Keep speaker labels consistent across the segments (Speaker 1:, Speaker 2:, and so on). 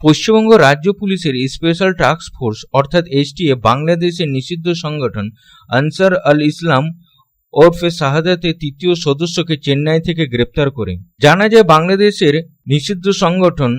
Speaker 1: পশ্চিমবঙ্গ রাজ্য পুলিশের special task force, অর্থাৎ এসটিএফ বাংলাদেশের নিষিদ্ধ সংগঠন আনসার আল ইসলাম ওরফে শাহাদাতের তৃতীয় সদস্যকে চেন্নাই থেকে গ্রেপ্তার করে। জানা যায়, বাংলাদেশের নিষিদ্ধ সংগঠন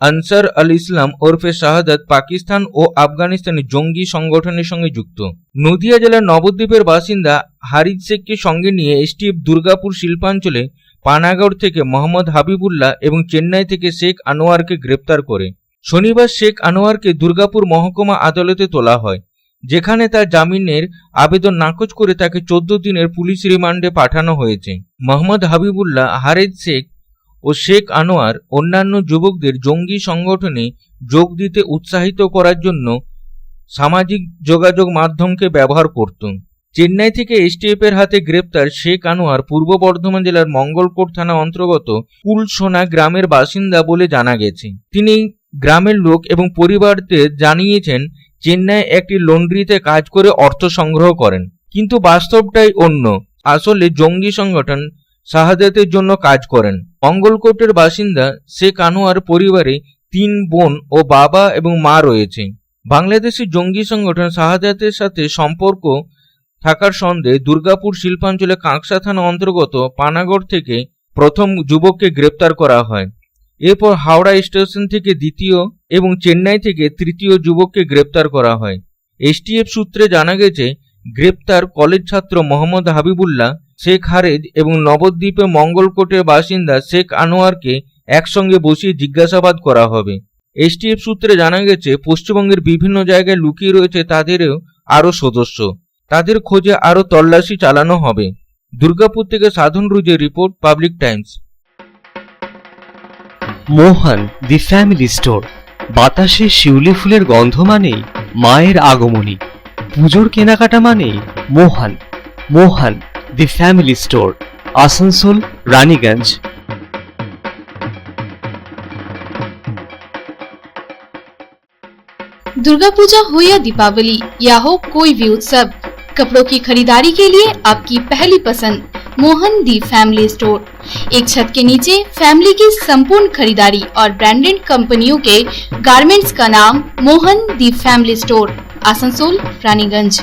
Speaker 1: আনসার আল ইসলাম ওরফে শাহাদাত পাকিস্তান ও আফগানিস্তানের জঙ্গি সংগঠনের সঙ্গে যুক্ত। নদিয়া জেলার নবদ্বীপের বাসিন্দা হারিদ শেখকে সঙ্গে নিয়ে এসটিএফ দুর্গাপুর শিল্পাঞ্চলে পানাগড় থেকে মোহাম্মদ হাবিবুল্লাহ এবং চেন্নাই থেকে শেখ আনোয়ারকে গ্রেপ্তার করে। শনিবার শেখ আনোয়ারকে দুর্গাপুর মহকুমা আদালতে তোলা হয়, যেখানে তার জামিনের আবেদন নাকচ করে তাকে চোদ্দ দিনের পুলিশ রিমান্ডে পাঠানো হয়েছে। মোহাম্মদ হাবিবুল্লাহ হারেদ শেখ ও শেখ আনোয়ার অন্যান্য যুবকদের জঙ্গি সংগঠনে যোগ দিতে উৎসাহিত করার জন্য সামাজিক যোগাযোগ মাধ্যমকে ব্যবহার করত। চেন্নাই থেকে এসটিএফ এর হাতে গ্রেপ্তার শেখ আনোয়ার পূর্ব বর্ধমান জেলার মঙ্গলকোট থানা অন্তর্গত কুলসোনা গ্রামের বাসিন্দা বলে জানা গেছে। তিনি গ্রামের লোক এবং পরিবারদের জানিয়েছেন, চেন্নাই একটি লন্ড্রিতে কাজ করে অর্থ সংগ্রহ করেন। কিন্তু বাস্তবটাই অন্য। আসলে জঙ্গি সংগঠন শাহাদাতের জন্য কাজ করেন। মঙ্গলকোটের বাসিন্দা শেখ আনোয়ার পরিবারে তিন বোন ও বাবা এবং মা রয়েছে। বাংলাদেশের জঙ্গি সংগঠন শাহাদাতের সাথে সম্পর্ক থাকার সন্দেহে দুর্গাপুর শিল্পাঞ্চলে কাঁকসা থানা অন্তর্গত পানাগড় থেকে প্রথম যুবককে গ্রেপ্তার করা হয়। এরপর হাওড়া স্টেশন থেকে দ্বিতীয় এবং চেন্নাই থেকে তৃতীয় যুবককে গ্রেপ্তার করা হয়। এসটিএফ সূত্রে জানা গেছে, গ্রেপ্তার কলেজ ছাত্র মোহাম্মদ হাবিবুল্লাহ, শেখ হারেজ এবং নবদ্বীপে মঙ্গলকোটের বাসিন্দা শেখ আনোয়ারকে একসঙ্গে বসিয়ে জিজ্ঞাসাবাদ করা হবে। এসটিএফ সূত্রে জানা গেছে, পশ্চিমবঙ্গের বিভিন্ন জায়গায় লুকিয়ে রয়েছে তাদেরও আরও সদস্য। তাদের খোঁজে আরও তল্লাশি চালানো হবে। দুর্গাপুর থেকে Sadhan রুজের report, public times.
Speaker 2: Mohan the family store বাতাসে শিউলি ফুলের গন্ধ মানেই মায়ের আগমনী পুজোর কেনাকাটা মানেই Mohan Mohan the family store Asansol Raniganj
Speaker 3: Durga Puja हो या दीपावली या हो कोई भी उत्सव कपड़ों की खरीदारी के लिए आपकी पहली पसंद मोहन दी फैमिली स्टोर एक छत के नीचे फैमिली की संपूर्ण खरीदारी और ब्रांडेड कंपनियों के गारमेंट्स का नाम Mohan the family store Asansol, Raniganj.